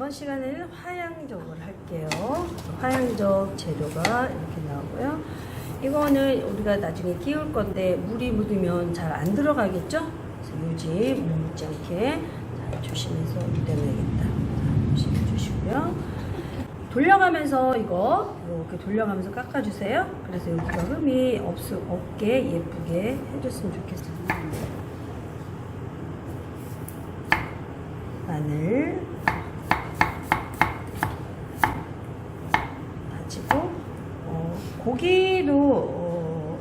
이번 시간에는 화양적을 할게요. 화양적 재료가 이렇게 나오고요. 이거는 우리가 나중에 끼울 건데 물이 묻으면 잘 안 들어가겠죠? 그래서 물 묻지 않게 잘 조심해서 내놔야겠다. 조심해 주시고요. 돌려가면서 이거 이렇게 돌려가면서 깎아주세요. 그래서 여기가 흠이 없, 없게 예쁘게 해줬으면 좋겠습니다. 마늘 다지고 어, 고기도 어,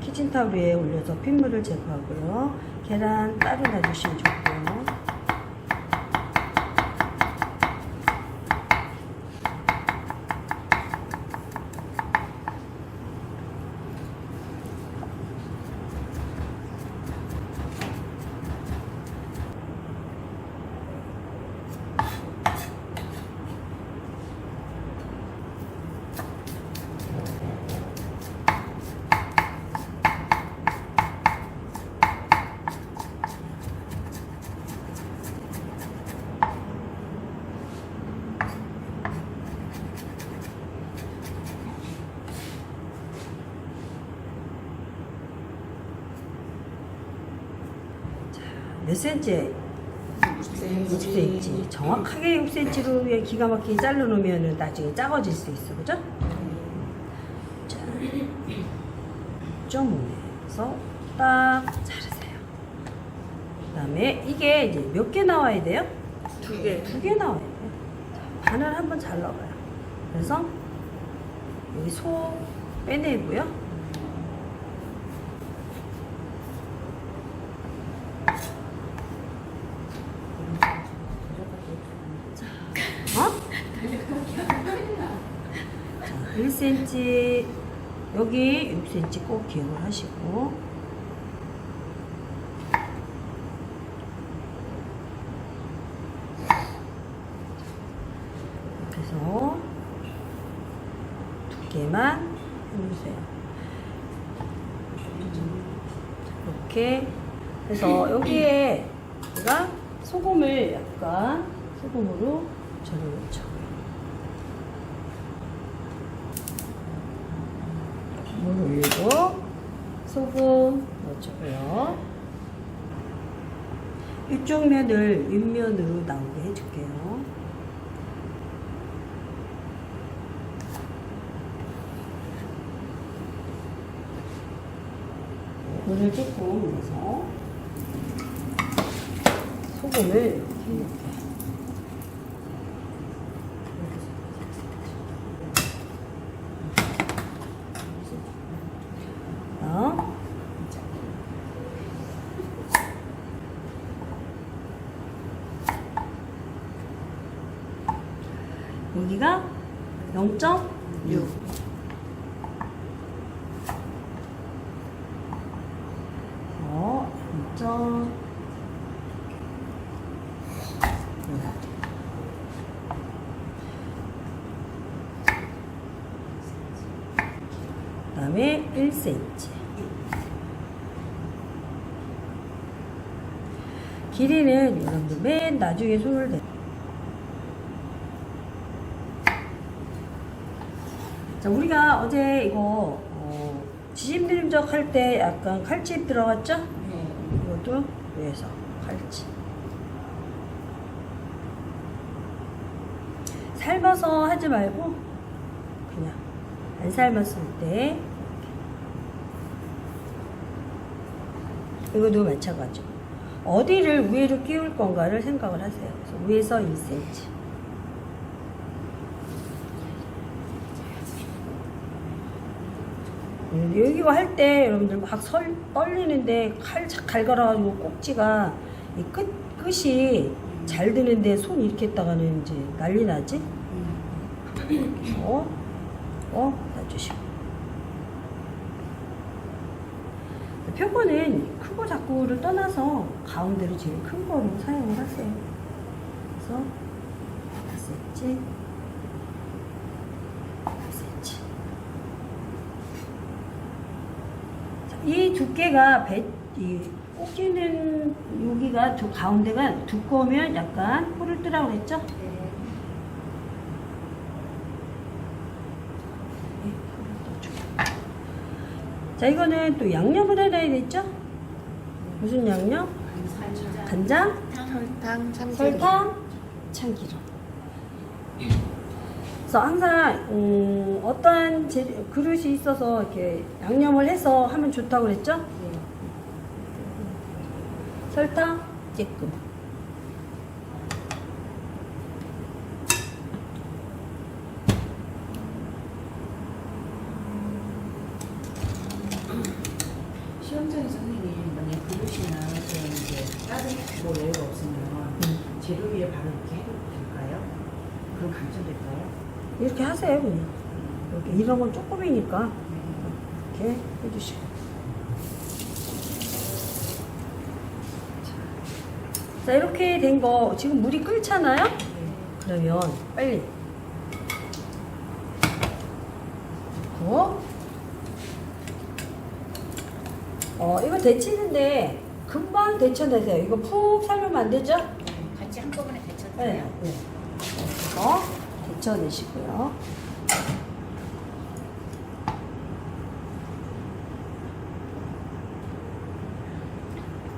키친타올 위에 올려서 핏물을 제거하고요. 계란 따로 놔주시면 좋고요. 몇 센치? 6cm. 정확하게 6cm로 기가 막히게 자르놓으면 나중에 작아질 수 있어. 그죠? 자, 점에서 딱 자르세요. 그 다음에 이게 이제 몇 개 나와야 돼요? 두 개. 두 개 나와야 돼요. 자, 반을 한번 잘라봐요. 그래서 여기 소 빼내고요. 6cm 여기 6cm 꼭 기억을 하시고. 이렇게 해서 두께만 해주세요. 이렇게 그래서 여기에 우리가 소금을 약간 소금으로 절여놓죠. 물 올리고 소금 넣어주고요. 이쪽 면을 윗면으로 나오게 해줄게요. 물을 조금 넣어서 소금을 이렇게 어? 여기가 0.6 어, 0.6 그다음에 1cm. 길이는 여러분들 맨 나중에 손을 대. 자, 우리가 어제 이거 어, 지짐드림적 할 때 약간 칼집 들어갔죠? 네. 이것도 위에서 칼집. 삶아서 하지 말고 그냥 안 삶았을 때 이것도 마찬가지. 어디를 위로 끼울 건가를 생각을 하세요. 그래서 위에서 1cm. 음, 여기 할때 여러분들 막 설, 떨리는데 칼착 갈갈아가지고 꼭지가 이 끝, 끝이 잘 드는데 손 이렇게 했다가는 이제 난리 나지? 어? 어? 놔주시고. 표고는 크고 작고를 떠나서 가운데로 제일 큰 거로 사용을 하세요. 그래서 4cm, 4cm. 이 두께가 배, 이 꼭지는 여기가 두 가운데가 두꺼우면 약간 풀을 뜨라고 그랬죠? 네. 자 이거는 또 양념을 해놔야 되죠? 무슨 양념? 간장, 설탕, 참기름. 설탕, 참기름. 그래서 항상 음, 어떠한 재- 그릇이 있어서 이렇게 양념을 해서 하면 좋다고 그랬죠? 네. 설탕 조금. 시험장에 선생님 만약 그릇이나 그런 이제 다른 뭐 예가 없으면 음. 재료 위에 바로 이렇게 해도 될까요? 그럼 당첨될까요? 이렇게 하세요 그냥. 이렇게 이런 건 조금이니까 네. 이렇게 해주시고. 자 이렇게 된 거 지금 물이 끓잖아요? 네. 그러면 빨리 넣고 어 이거 데치는데 금방 데쳐내세요. 이거 푹 삶으면 안 되죠? 같이 한꺼번에 데쳐도 네. 네. 그래서 데쳐내시고요.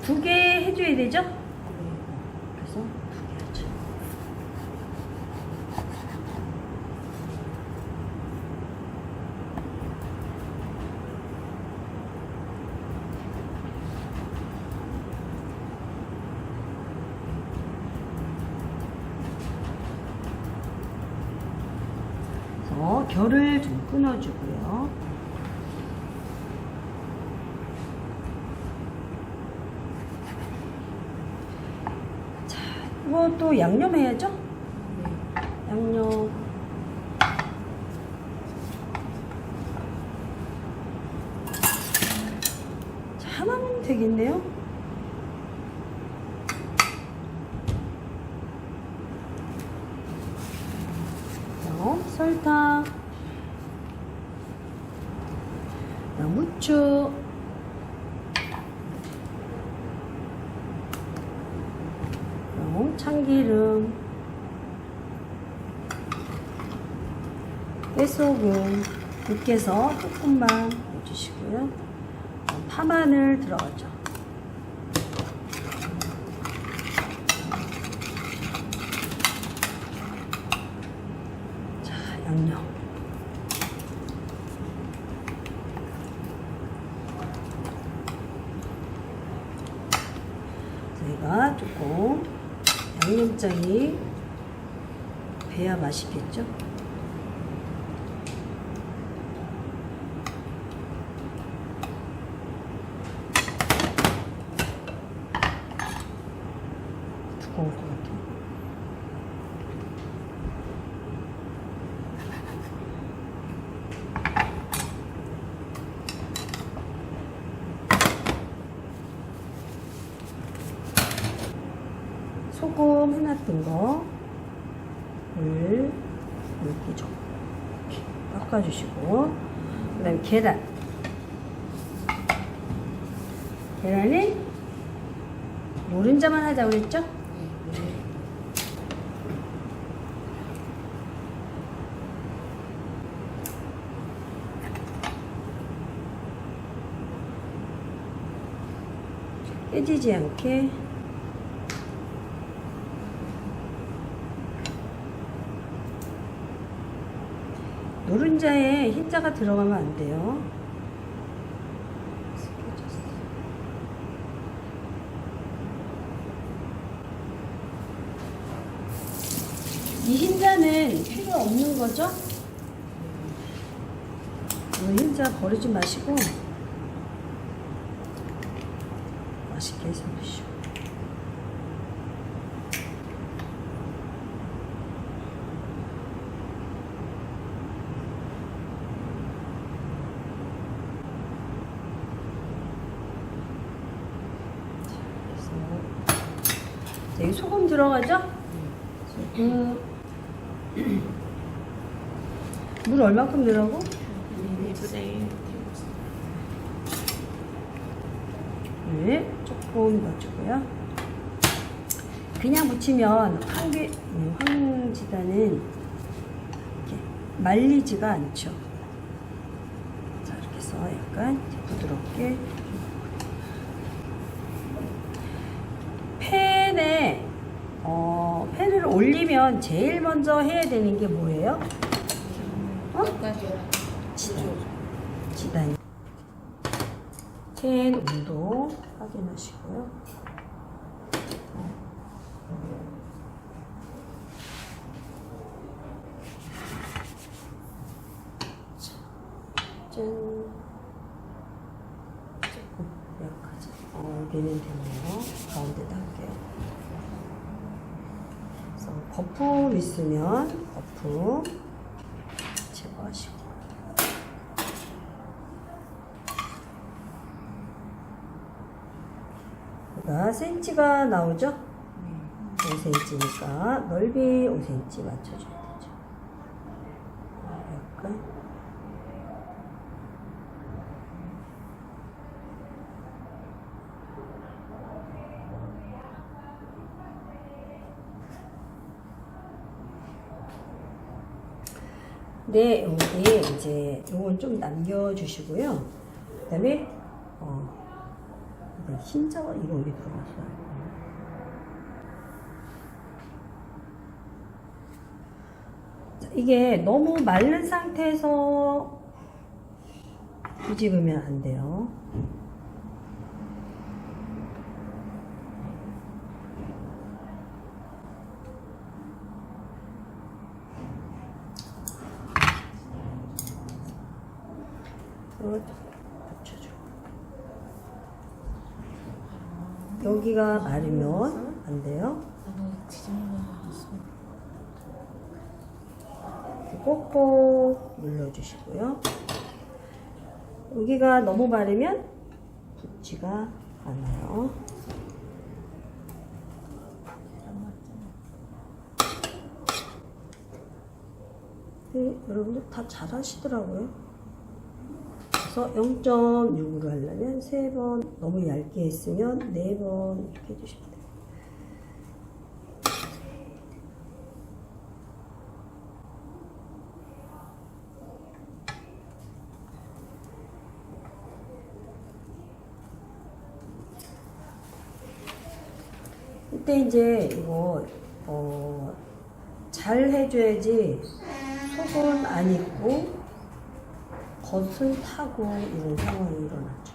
두 개 해줘야 되죠? 결을 좀 끊어주고요. 자, 이것도 양념해야죠? 양념. 자, 하나면 되겠네요. 어, 설탕, 무추, 어, 참기름, 깨소금, 으깨서 조금만 넣어주시고요. 어, 파마늘 들어가죠. 자, 양념. 저희가 조금 양념장이 배야 맛있겠죠? 두꺼울 것 같아요. 소금 하나 뜬 거, 물, 물기 좀 이렇게 깎아주시고, 그 다음에 계란. 계란을 노른자만 하자고 그랬죠? 깨지지 않게 노른자에 흰자가 들어가면 안 돼요. 이 흰자는 필요 없는 거죠? 이 흰자 버리지 마시고 맛있게 해서 드시고. 자, 여기 소금 들어가죠? 소금. 물 얼마큼 넣으라고? 네, 네, 조금. 넣어주고요. 그냥 묻히면 황비, 음, 황지단은 말리지가 않죠. 자, 이렇게 해서 약간 부드럽게 팬에 어, 팬을 올리면 제일 먼저 해야 되는 게 뭐예요? 어? 지단. 지단. 팬 온도 확인하시고요. 짠. 조금 약하죠. 어, 여기는 됐네요. 가운데다 할게요. 거품 있으면 거품 제거하시고. 여기가 센치가 나오죠? 5cm니까 넓이 5cm 맞춰줘야 되죠. 약간. 네, 여기 이제 요건 좀 남겨주시고요. 그 다음에, 어, 흰자가 이런 게 들어갔어요. 자, 이게 너무 마른 상태에서 뒤집으면 안 돼요. 이거 붙여줘. 여기가 마르면 안 돼요. 꼭꼭 눌러주시고요. 여기가 너무 마르면 붙지가 않아요. 네, 여러분들 다 잘하시더라고요. 그래서 0.6으로 하려면 3번, 너무 얇게 했으면 4번 이렇게 해주시면 돼요. 이때 이제 이거 어, 잘 해줘야지 속은 안 익고 겉은 타고 이런 상황이 일어나죠.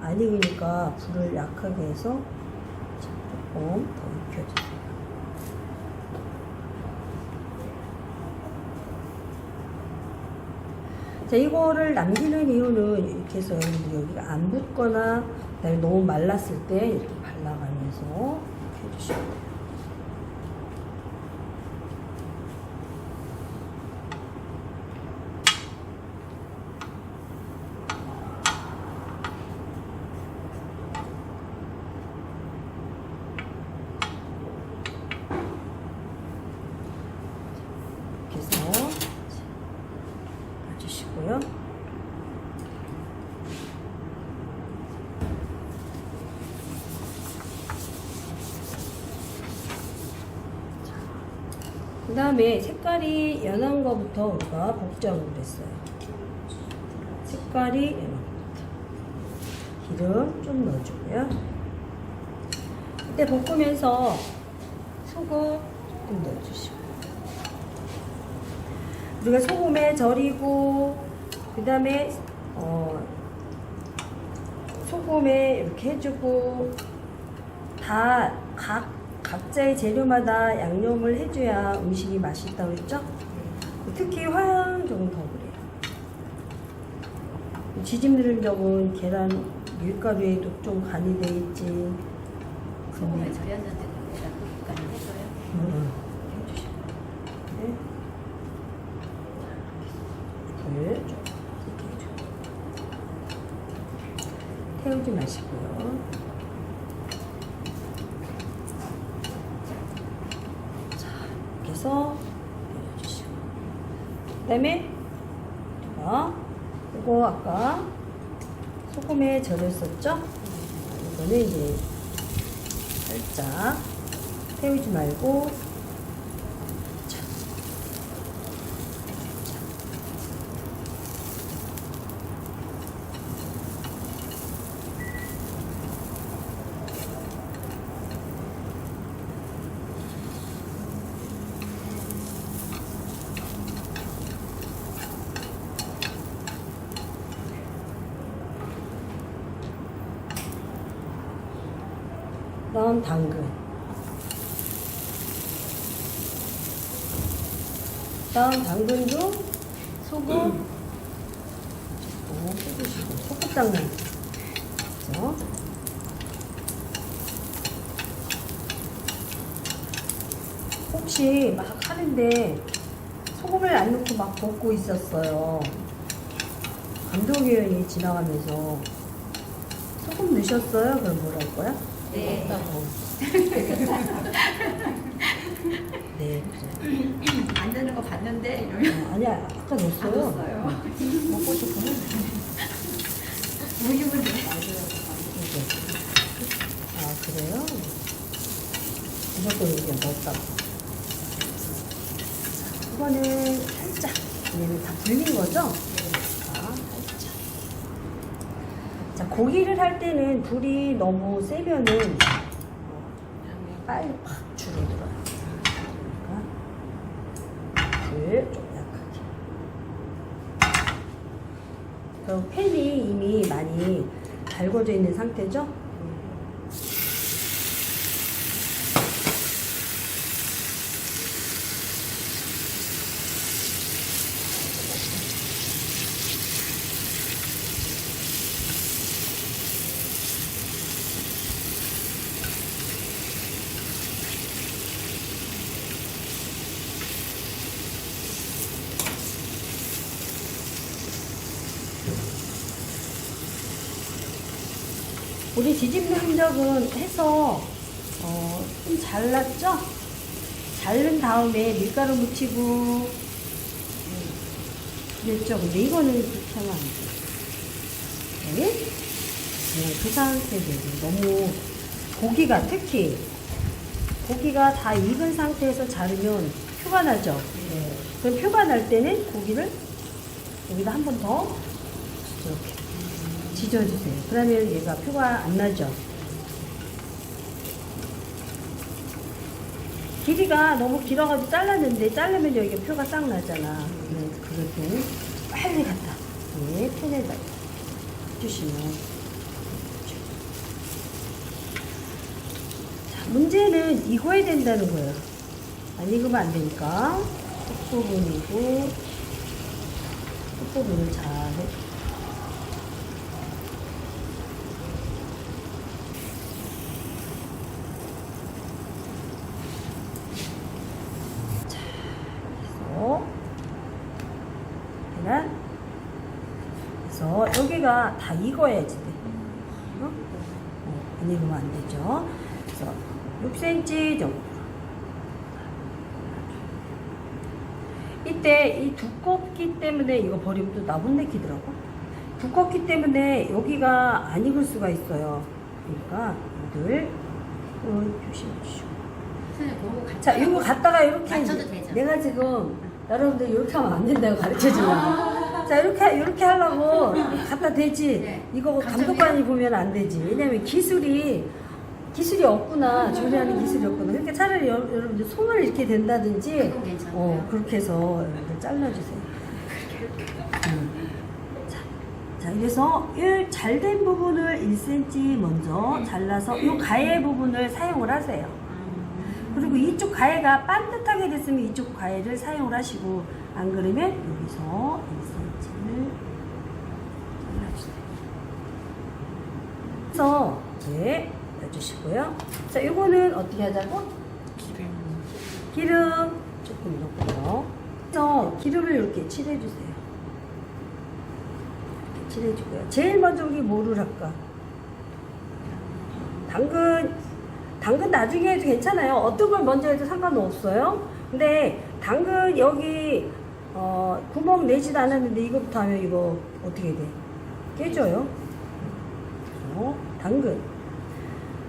안 익으니까 불을 약하게 해서 조금 더 익혀주세요. 자, 이거를 남기는 이유는 이렇게 해서 여기가 안 붙거나 너무 말랐을 때 이렇게 발라가면서 이렇게 해주시면 돼요. 이렇게 해서 놔주시고요. 그 다음에 색깔이 연한 거부터 우리가 복장을 했어요. 색깔이 연한 거부터. 기름 좀 넣어주고요. 이때 볶으면서 소금 좀 넣어주시고. 우리가 소금에 절이고 그 다음에 어, 소금에 이렇게 해주고 다 각 각자의 재료마다 양념을 해줘야 음식이 맛있다고 했죠? 특히 화양적은 더 그래요. 지짐들은 적은 계란 밀가루에도 좀 간이 돼 있지. 소금에 절였는데 내가 그까지 해줘요. 음, 해주시고. 네. 해주고. 태우지 마시고요. 잘라서 내려주시고 그다음에 우리가 이거 아까 소금에 절였었죠? 이거는 이제 살짝 태우지 말고 자. 그다음 당근. 그다음 당근도 소금 조금 소금당근. 그죠? 혹시 막 하는데 소금을 안 넣고 막 볶고 있었어요. 감독위원이 지나가면서 소금 넣으셨어요? 그럼 뭐랄 거야? 네. 어. 네, 그래. 안 되는 거 봤는데 이러면 어, 아니야, 아까 넣었어요. 넣었어요. 먹고 싶으면 우유는 돼. 이게. 아, 그래요? 무조건 이게 넣었다고. 이거는 살짝, 얘는 다 불린 거죠? 자, 고기를 할 때는 불이 너무 세면은 어, 빨리 팍 줄어들어요. 그러니까 불 좀 약하게. 그럼 팬이 많이 달궈져 있는 상태죠? 우리 뒤집는 흔적은 해서 어, 좀 잘랐죠? 자른 다음에 밀가루 묻히고 음, 그랬죠? 근데 이거는 그렇게 하면 안 돼. 네? 그냥 그 상태대로 너무 고기가 특히 고기가 다 익은 상태에서 자르면 표가 나죠? 네. 그럼 표가 날 때는 고기를 여기다 한 번 더 지져주세요. 그러면 얘가 표가 안 나죠. 길이가 너무 길어가지고 잘랐는데 자르면 여기 표가 싹 나잖아. 네, 때는 빨리 갖다 네, 펜에다 주시면 자, 문제는 익어야 된다는 거예요. 안 익으면 안 되니까 끝부분이고 끝부분을 잘 해. 그래서 계란 그래서 익어야지 돼. 어? 어, 안 익으면 안 되죠. 그래서 6cm 정도. 이때 이 두껍기 때문에 이거 버리면 또 나분내기더라고. 두껍기 때문에 여기가 안 익을 수가 있어요. 그러니까 이들 조심해 주시고. 선생님 그거 같이 자, 이거 갖다가 이렇게? 내가 지금 여러분들 이렇게 하면 안 된다고 가르쳐 주려고. 자, 이렇게 이렇게 하려고 갖다 대지. 네. 이거? 감독관이 보면 안 되지. 왜냐면 기술이 기술이 없구나. 조리하는 기술이 없구나. 그러니까 차라리 여, 여러분들 손을 이렇게 괜찮아요. 어, 그렇게 해서 여러분들 잘라주세요. 음. 자, 자, 그래서 이 잘된 부분을 1cm 먼저 잘라서 이 가해 부분을 사용을 하세요. 그리고 이쪽 가해가 반듯하게 됐으면 이쪽 가해를 사용을 하시고 안 그러면 여기서 1cm를 잘라주세요. 그래서 이제 넣어주시고요. 자, 이거는 어떻게 하자고? 기름 조금 넣고요. 그래서 기름을 이렇게 칠해주세요. 이렇게 칠해주고요. 제일 먼저 우리 뭐를 할까? 당근, 당근 나중에 해도 괜찮아요. 어떤 걸 먼저 해도 상관은 없어요. 근데 당근 여기 어, 구멍 내지도 않았는데 이거부터 하면 이거 어떻게 돼? 깨져요. 어, 당근.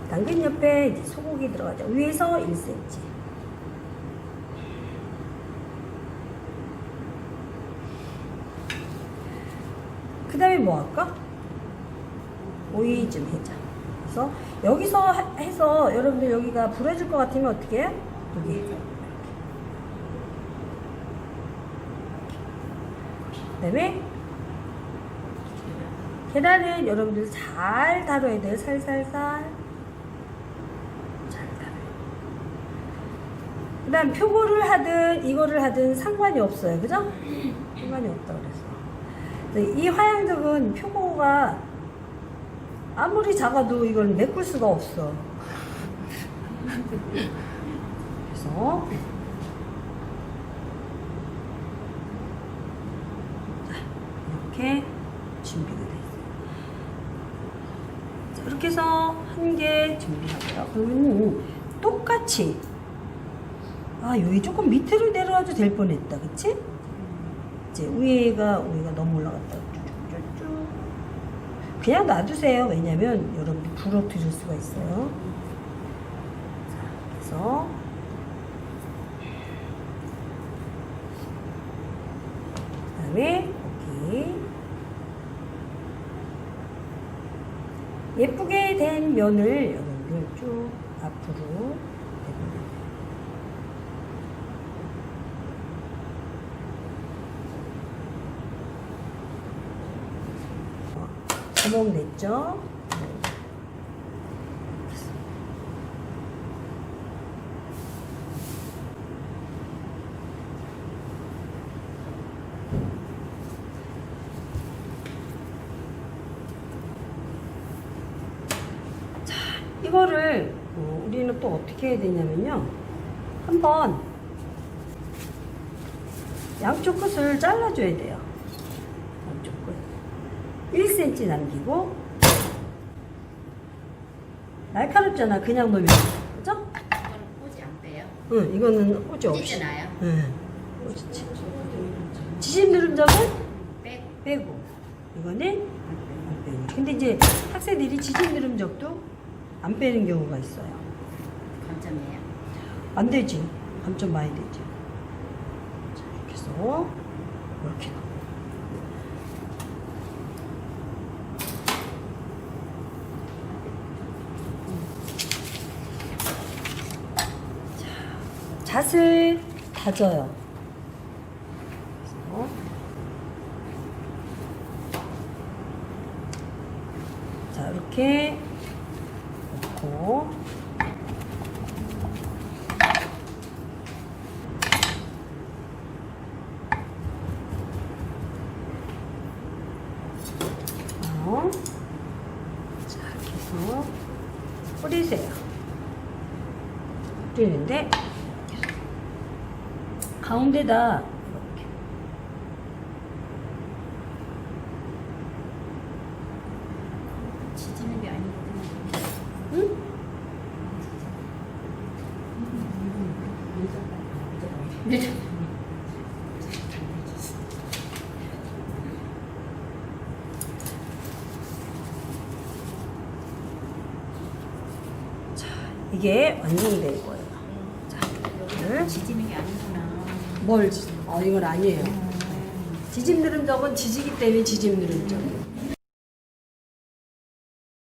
당근 옆에 이제 소고기 들어가죠. 위에서 1cm. 그 다음에 뭐 할까? 오이 좀 해자. 그래서 여기서 하- 해서 여러분들 여기가 부러질 것 같으면 어떻게 해요? 여기. 그 다음에 계란은 여러분들 잘 다뤄야 돼요. 살살살. 잘 다뤄요. 그 다음 표고를 하든 이거를 하든 상관이 없어요. 그죠? 상관이 없다 그래서. 근데 이 화양적은 표고가 아무리 작아도 이걸 메꿀 수가 없어. 그래서 자, 이렇게. 자, 이렇게 해서 한개 준비하고요. 그러면 똑같이 아 여기 조금 밑으로 내려와도 될 뻔했다, 그치? 이제 위에가 위가 너무 올라갔다. 쭉쭉쭉. 그냥 놔두세요. 왜냐면 여러분들 부러뜨릴 수가 있어요. 자, 그래서 그다음에 여기 면을 여러분들 쭉 앞으로. 어, 구멍 냈죠? 자, 이거를 어, 우리는 또 어떻게 해야 되냐면요. 한번 양쪽 끝을 잘라줘야 돼요. 양쪽 끝. 1cm 남기고 날카롭잖아. 그냥 놓으면. 그죠? 이거는 꼬지 안 빼요. 응, 이거는 꼬지 없이. 찢잖아요. 응. 꼬지 치. 지진 누름장은 빼고. 빼고. 이거는 안 빼고. 근데 이제 학생들이 지진 누름적도 안 빼는 경우가 있어요. 감점이에요. 안 되지. 감점 많이 되지. 자, 이렇게 해서 이렇게 넣어. 자, 잣을 다져요. 그래서 자, 이렇게 넣고 어. 자, 뿌리세요. 뿌리는데 가운데다 이렇게 지지는 게 아니거든요. 응? 네. 이게 완성될 거예요. 자, 이거를 지지는 게 아니구나. 뭘 지? 어, 이건 아니에요. 지짐 누름적은 지지기 때문에 지짐 누름적.